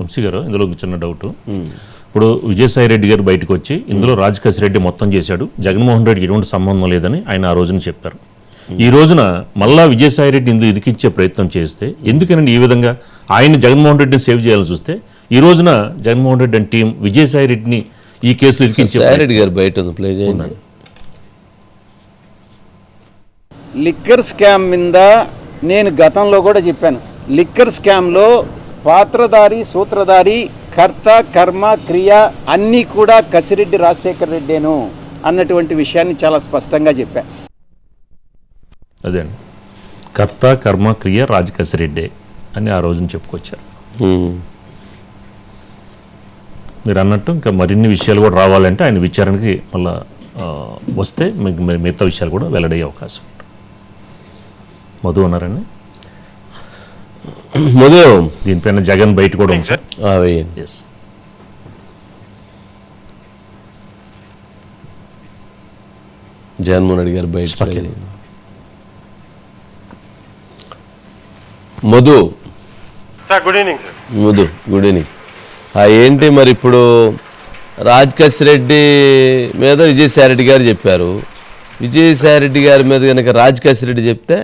వంశీ గారు ఇందులో ఒక చిన్న డౌట్ ఇప్పుడు విజయసాయి రెడ్డి గారు బయటకు వచ్చి ఇందులో రాజకేశ్ రెడ్డి మొత్తం చేశాడు. జగన్మోహన్ రెడ్డికి ఎటువంటి సంబంధం లేదని ఆయన ఆ రోజున చెప్పారు. ఈ రోజున మళ్ళా విజయసాయి రెడ్డి ఇందులో ఇదికిచ్చే ప్రయత్నం చేస్తే ఎందుకనండి ఈ విధంగా ఆయన జగన్మోహన్ రెడ్డిని సేవ్ చేయాలని చూస్తే ఈ రోజున జగన్మోహన్ రెడ్డి అండ్ టీం విజయసాయి రెడ్డిని ఈ కేసులో ఇరికించే సారెడ్డి గారు బయట ప్లే చేయండి. లిక్కర్ స్కామ్ మీద నేను గతంలో కూడా చెప్పాను. లిక్కర్ స్కామ్లో పాత్రధారి సూత్రధారి కర్త కర్మ క్రియ అన్నీ కూడా కసిరెడ్డి రాజశేఖర్ రెడ్డేను అన్నటువంటి విషయాన్ని చాలా స్పష్టంగా చెప్పా. అదే అండి. కర్త కర్మ క్రియ రాజకేశ్ రెడ్డే అని ఆ రోజున చెప్పుకొచ్చారు. మీరు అన్నట్టు ఇంకా మరిన్ని విషయాలు కూడా రావాలంటే ఆయన విచారణకి మళ్ళా వస్తే మీకు మిగతా విషయాలు కూడా వెల్లడయ్యే అవకాశం ఉంటుంది. మధు ఉన్నారండి ఉదయం. దీనిపైన జగన్ బయట కూడా ఉంది సార్ ఆ, వేయండి. ఎస్ జగన్మోహన్ రెడ్డి గారు బయట. Madhu. Sir good evening sir Madhu good evening ఆ, ఏంటి మరి ఇప్పుడు రాజ్కస్ రెడ్డి మీద విజయసాయి రెడ్డి గారు చెప్పారు. విజయసాయి రెడ్డి గారి మీద కనుక రాజ్కస్ రెడ్డి చెప్తే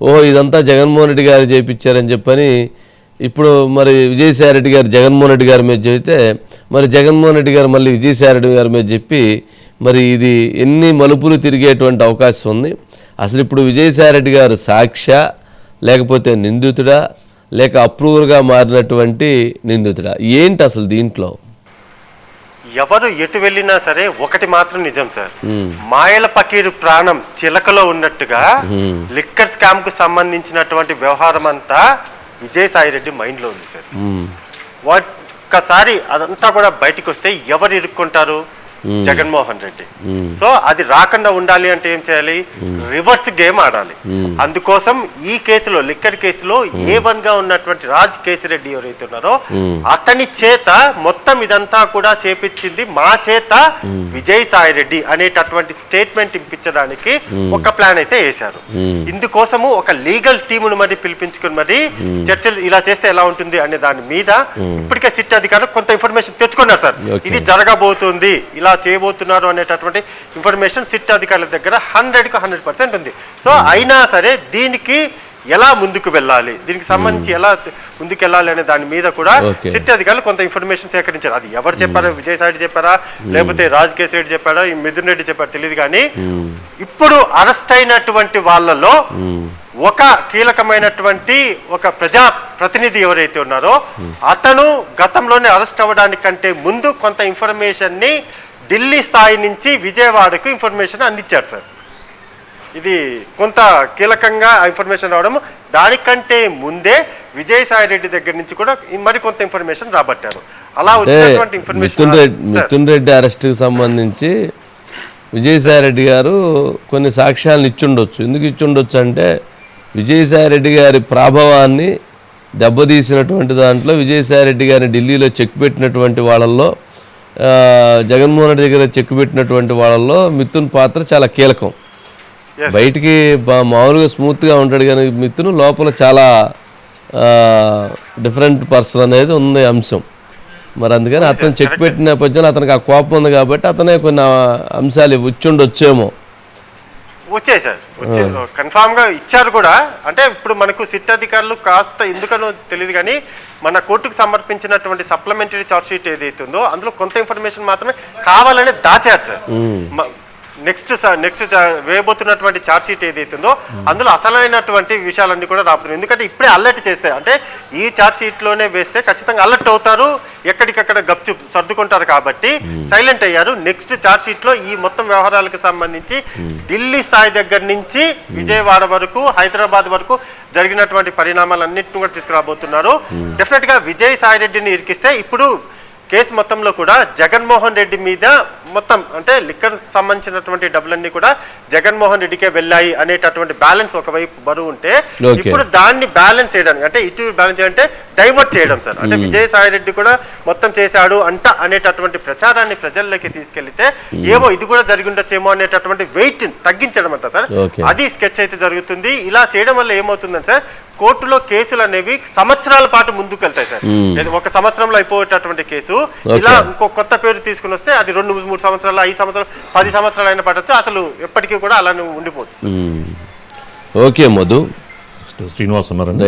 ఓహో ఇదంతా జగన్మోహన్ రెడ్డి గారు చేయించారని చెప్పని ఇప్పుడు మరి విజయసాయి రెడ్డి గారు జగన్మోహన్ రెడ్డి గారి మీద చెబితే మరి జగన్మోహన్ రెడ్డి గారు మళ్ళీ విజయసాయి రెడ్డి గారి మీద చెప్పి మరి ఇది ఎన్ని మలుపులు తిరిగేటువంటి అవకాశం ఉంది. అసలు ఇప్పుడు విజయసాయి రెడ్డి గారు సాక్ష లేకపోతే నిందితుడా లేక అప్రూవర్గా మారినటువంటి నిందితుడా? ఏంటి అసలు దీంట్లో? ఎవరు ఎటు వెళ్ళినా సరే ఒకటి మాత్రం నిజం సార్. మాయల పకీరు ప్రాణం చిలకలో ఉన్నట్టుగా లిక్కర్ స్కామ్కు సంబంధించినటువంటి వ్యవహారం అంతా విజయసాయి రెడ్డి మైండ్లో ఉంది సార్. ఒక్కసారి అదంతా కూడా బయటికి వస్తే ఎవరు ఇరుక్కుంటారు? జగన్మోహన్ రెడ్డి. సో అది రాకుండా ఉండాలి అంటే ఏం చేయాలి? రివర్స్ గేమ్ ఆడాలి. అందుకోసం ఈ కేసులో లిక్కర్ కేసులో ఏ వన్గా ఉన్నటువంటి రాజ్ కేసిరెడ్డి ఎవరైతే ఉన్నారో అతని చేత మొత్తం ఇదంతా కూడా చేపించింది మా చేత విజయ్ సాయి రెడ్డి అనేటటువంటి స్టేట్మెంట్ ఇప్పించడానికి ఒక ప్లాన్ అయితే వేశారు. ఇందుకోసము ఒక లీగల్ టీమును మరి పిలిపించుకుని మరి చర్చలు ఇలా చేస్తే ఎలా ఉంటుంది అనే దాని మీద ఇప్పటికే సిట్ అధికారులు కొంత ఇన్ఫర్మేషన్ తెచ్చుకున్నారు సార్. ఇది జరగబోతుంది ఇలా చేయబోతున్నారు అనేటటువంటి ఇన్ఫర్మేషన్ సిట్ అధికారుల దగ్గర హండ్రెడ్కు హండ్రెడ్ పర్సెంట్ ఉంది. సో అయినా సరే దీనికి ఎలా ముందుకు వెళ్ళాలి? దీనికి సంబంధించి ఎలా ముందుకు వెళ్ళాలి అనే దాని మీద కూడా. సిట్ అధికారులు కొంత ఇన్ఫర్మేషన్ సేకరించారు. అది ఎవరు చెప్పారా విజయసాయి రెడ్డి చెప్పారా లేకపోతే రాజకేశ్ రెడ్డి చెప్పారా ఈ మిథున్ రెడ్డి చెప్పారా తెలియదు కానీ ఇప్పుడు అరెస్ట్ అయినటువంటి వాళ్ళలో ఒక కీలకమైనటువంటి ఒక ప్రజా ప్రతినిధి ఎవరైతే ఉన్నారో అతను గతంలోనే అరెస్ట్ అవ్వడానికంటే ముందు కొంత ఇన్ఫర్మేషన్ని ఢిల్లీ స్థాయి నుంచి విజయవాడకు ఇన్ఫర్మేషన్ అందించారు సార్ ఇది కొంత కీలకంగా ఇన్ఫర్మేషన్ రావడం దానికంటే ముందే విజయసాయి రెడ్డి దగ్గర నుంచి కూడా మరి కొంత ఇన్ఫర్మేషన్ రాబట్టారు. అలా వచ్చినటువంటి మిథున్ ఇన్ఫర్మేషన్ రెడ్డి మిథున్ రెడ్డి అరెస్ట్కి సంబంధించి విజయసాయి రెడ్డి గారు కొన్ని సాక్ష్యాలను ఇచ్చుండొచ్చు. ఎందుకు ఇచ్చుండొచ్చు అంటే విజయసాయి రెడ్డి గారి ప్రాభవాన్ని దెబ్బతీసినటువంటి దాంట్లో విజయసాయి రెడ్డి గారిని ఢిల్లీలో చెక్ పెట్టినటువంటి వాళ్ళల్లో జగన్మోహన్ రెడ్డి దగ్గర చెక్ పెట్టినటువంటి వాళ్ళల్లో మిథున్ పాత్ర చాలా కీలకం. బయటికి బా- మామూలుగా స్మూత్గా ఉంటాడు కానీ మిథున్ లోపల చాలా డిఫరెంట్ పర్సన్ అనేది ఉంది అంశం. మరి అందుకని అతను చెక్ పెట్టిన నేపథ్యంలో అతనికి ఆ కోపం ఉంది కాబట్టి అతనే కొన్ని అంశాలు వచ్చుండొచ్చేమో వచ్చాయి సార్ కన్ఫామ్గా ఇచ్చారు కూడా. అంటే ఇప్పుడు మనకు సిట్ అధికారులు కాస్త ఎందుకనో తెలియదు కానీ మన కోర్టుకు సమర్పించినటువంటి సప్లిమెంటరీ చార్జ్ షీట్ ఏదైతే ఉందో అందులో కొంత ఇన్ఫర్మేషన్ మాత్రమే కావాలని దాచారు సార్. నెక్స్ట్ నెక్స్ట్ వేయబోతున్నటువంటి చార్జ్ షీట్ ఏదైతే ఉందో అందులో అసలైనటువంటి విషయాలన్నీ కూడా రాబోతున్నాయి. ఎందుకంటే ఇప్పుడే అలర్ట్ చేస్తే అంటే ఈ చార్జ్ షీట్లోనే వేస్తే ఖచ్చితంగా అలర్ట్ అవుతారు ఎక్కడికక్కడ గప్చు సర్దుకుంటారు కాబట్టి సైలెంట్ అయ్యారు. నెక్స్ట్ చార్జ్ షీట్లో ఈ మొత్తం వ్యవహారాలకు సంబంధించి ఢిల్లీ స్థాయి దగ్గర నుంచి విజయవాడ వరకు హైదరాబాద్ వరకు జరిగినటువంటి పరిణామాలన్నింటిని కూడా తీసుకురాబోతున్నారు. డెఫినెట్గా విజయ్ సాయి రెడ్డిని ఇరికిస్తే ఇప్పుడు కేసు మొత్తంలో కూడా జగన్మోహన్ రెడ్డి మీద మొత్తం అంటే లిక్కర్ సంబంధించినటువంటి డబ్బులన్నీ కూడా జగన్మోహన్ రెడ్డికే వెళ్ళాయి అనేటటువంటి బ్యాలెన్స్ ఒకవైపు బరువు ఉంటే. ఇప్పుడు దాన్ని బ్యాలెన్స్ చేయడానికి అంటే ఇటు బ్యాలెన్స్ అంటే డైవర్ట్ చేయడం సార్. అంటే విజయసాయి రెడ్డి కూడా మొత్తం చేశాడు అంట అనేటటువంటి ప్రచారాన్ని ప్రజల్లోకి తీసుకెళ్తే ఏమో ఇది కూడా జరిగి ఉండొచ్చేమో అనేటటువంటి వెయిట్ తగ్గించడం అంట సార్. అది స్కెచ్ అయితే జరుగుతుంది. ఇలా చేయడం వల్ల ఏమవుతుందంటే సార్ కోర్టులో కేసులు అనేవి సంవత్సరాల పాటు ముందుకు వెళ్తాయి సార్ ఒక సంవత్సరంలో అయిపోయేటటువంటి కేసు. ఇలా ఇంకో కొత్త పేరు తీసుకుని వస్తే అది రెండు మూడు సంవత్సరాలు ఐదు సంవత్సరాలు పది సంవత్సరాలు అయినా పడవచ్చు అసలు ఎప్పటికీ కూడా అలానే ఉండిపోవచ్చు. ఓకే మధు. శ్రీనివాస్ ఉన్నారండి.